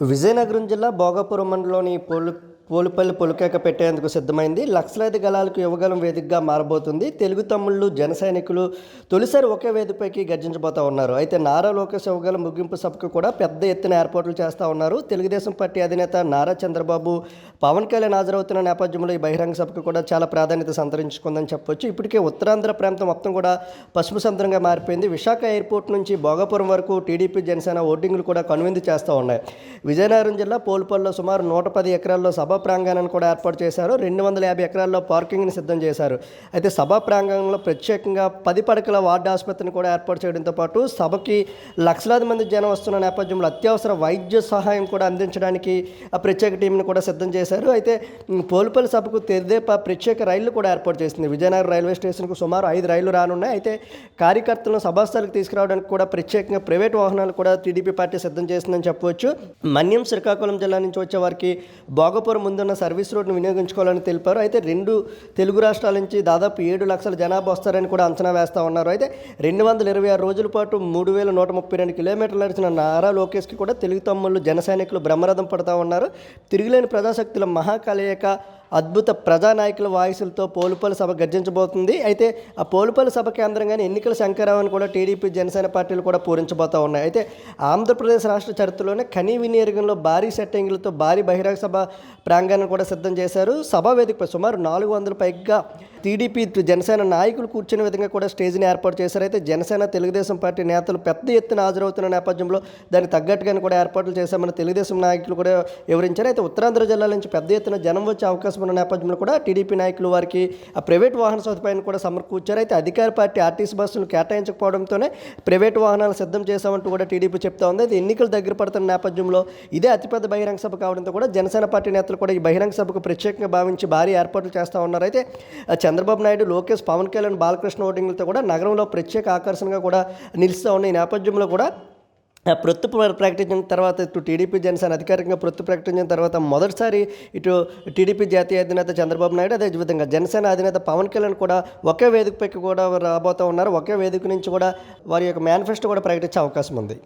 విజయనగరం జిల్లా భోగాపురం మండలంలోని పోలు పోలుపల్లి పొలికేక పెట్టేందుకు సిద్ధమైంది. లక్షలాది గలాలకు యువగలం వేదికగా మారబోతుంది. తెలుగు తమ్ముళ్ళు జన సైనికులు తొలిసారి ఒకే వేదికపైకి గర్జించబోతా ఉన్నారు. అయితే నారా లోకేష్ యువగలం ముగింపు సభకు కూడా పెద్ద ఎత్తున ఏర్పాట్లు చేస్తూ ఉన్నారు. తెలుగుదేశం పార్టీ అధినేత నారా చంద్రబాబు పవన్ కళ్యాణ్ హాజరవుతున్న నేపథ్యంలో ఈ బహిరంగ సభకు కూడా చాలా ప్రాధాన్యత సంతరించుకుందని చెప్పొచ్చు. ఇప్పటికే ఉత్తరాంధ్ర ప్రాంతం మొత్తం కూడా పసుపు సముద్రంగా మారిపోయింది. విశాఖ ఎయిర్పోర్ట్ నుంచి భోగాపురం వరకు టీడీపీ జనసేన ఓటింగ్లు కూడా కనువిందు చేస్తూ ఉన్నాయి. విజయనగరం జిల్లా పోల్పల్లో సుమారు నూట పది ఎకరాల్లో సభ ప్రాంగణాన్ని కూడా ఏర్పాటు చేశారు. రెండు వందల యాభై ఎకరాల్లో పార్కింగ్ని సిద్ధం చేశారు. అయితే సభా ప్రాంగణంలో ప్రత్యేకంగా పది పడకల వార్డు ఆసుపత్రిని కూడా ఏర్పాటు చేయడంతో పాటు సభకి లక్షలాది మంది జనం వస్తున్న నేపథ్యంలో అత్యవసర వైద్య సహాయం కూడా అందించడానికి ఆ ప్రత్యేక టీంని కూడా సిద్ధం చేశారు. అయితే ఉమ్, పోలుపల్లి సభకు తెదేపా ప్రత్యేక రైళ్ళు కూడా ఏర్పాటు చేసింది. విజయనగరం రైల్వే స్టేషన్కు సుమారు ఐదు రైళ్ళు రానున్నాయి. అయితే కార్యకర్తలను సభాస్థలకు తీసుకురావడానికి కూడా ప్రత్యేకంగా ప్రైవేట్ వాహనాలు కూడా టీడీపీ పార్టీ సిద్ధం చేసిందని చెప్పవచ్చు. మన్యం శ్రీకాకుళం జిల్లా నుంచి వచ్చే వారికి భోగపురం ముందున్న సర్వీస్ రోడ్ను వినియోగించుకోవాలని తెలిపారు. అయితే రెండు తెలుగు రాష్ట్రాల నుంచి దాదాపు ఏడు లక్షల జనాభా వస్తారని కూడా అంచనా వేస్తూ ఉన్నారు. అయితే రెండు వందల ఇరవై ఆరు రోజుల పాటు మూడు వేల నూట ముప్పై రెండు కిలోమీటర్లు నడిచిన నారా లోకేష్కి కూడా తెలుగు తమ్ముళ్ళు జన సైనికులు బ్రహ్మరథం పడుతూ ఉన్నారు. తిరుగులేని ప్రజాశక్తుల మహాకలయిక అద్భుత ప్రజానాయకుల వాయిసులతో పోలుపల్లి సభ గర్జించబోతుంది. అయితే ఆ పోలుపల్లి సభ కేంద్రంగానే ఎన్నికల శంకరావుని కూడా టీడీపీ జనసేన పార్టీలు కూడా పూరించబోతూ ఉన్నాయి. అయితే ఆంధ్రప్రదేశ్ రాష్ట్ర చరిత్రలోనే కనీ వినియోగంలో భారీ సెట్టింగ్లతో భారీ బహిరంగ సభ ప్రాంగణం కూడా సిద్ధం చేశారు. సభా వేదికపై సుమారు నాలుగు వందల పైగా టీడీపీ జనసేన నాయకులు కూర్చునే విధంగా కూడా స్టేజ్ని ఏర్పాటు చేశారు. అయితే జనసేన తెలుగుదేశం పార్టీ నేతలు పెద్ద ఎత్తున హాజరవుతున్న నేపథ్యంలో దానికి తగ్గట్టుగానే కూడా ఏర్పాట్లు చేశామని తెలుగుదేశం నాయకులు కూడా వివరించారు. అయితే ఉత్తరాంధ్ర జిల్లాల నుంచి పెద్ద ఎత్తున జనం వచ్చే అవకాశం ఉన్న నేపథ్యంలో కూడా టీడీపీ నాయకులు వారికి ఆ ప్రైవేట్ వాహన సదుపాయాన్ని కూడా సమకూర్చారు. అయితే అధికార పార్టీ ఆర్టీసీ బస్సులు కేటాయించకపోవడంతోనే ప్రైవేట్ వాహనాలు సిద్ధం చేశామంటూ కూడా టీడీపీ చెప్తా ఉంది. అయితే ఎన్నికలు దగ్గర పడుతున్న నేపథ్యంలో ఇదే అతిపెద్ద బహిరంగ సభ కావడంతో కూడా జనసేన పార్టీ నేతలు కూడా ఈ బహిరంగ సభకు ప్రత్యేకంగా భావించి భారీ ఏర్పాట్లు చేస్తూ ఉన్నారు. అయితే చంద్రబాబు నాయుడు లోకేష్ పవన్ కళ్యాణ్ బాలకృష్ణ ఓటింగ్లతో కూడా నగరంలో ప్రత్యేక ఆకర్షణగా కూడా నిలుస్తూ ఉన్న ఈ నేపథ్యంలో కూడా ఆ ప్రొత్తు ప్రకటించిన తర్వాత ఇటు టీడీపీ జనసేన అధికారికంగా ప్రొత్తు ప్రకటించిన తర్వాత మొదటిసారి ఇటు టీడీపీ జాతీయ అధినేత చంద్రబాబు నాయుడు అదేవిధంగా జనసేన అధినేత పవన్ కళ్యాణ్ కూడా ఒకే వేదికపైకి కూడా రాబోతూ ఉన్నారు. ఒకే వేదిక నుంచి కూడా వారి యొక్క మేనిఫెస్టో కూడా ప్రకటించే అవకాశం ఉంది.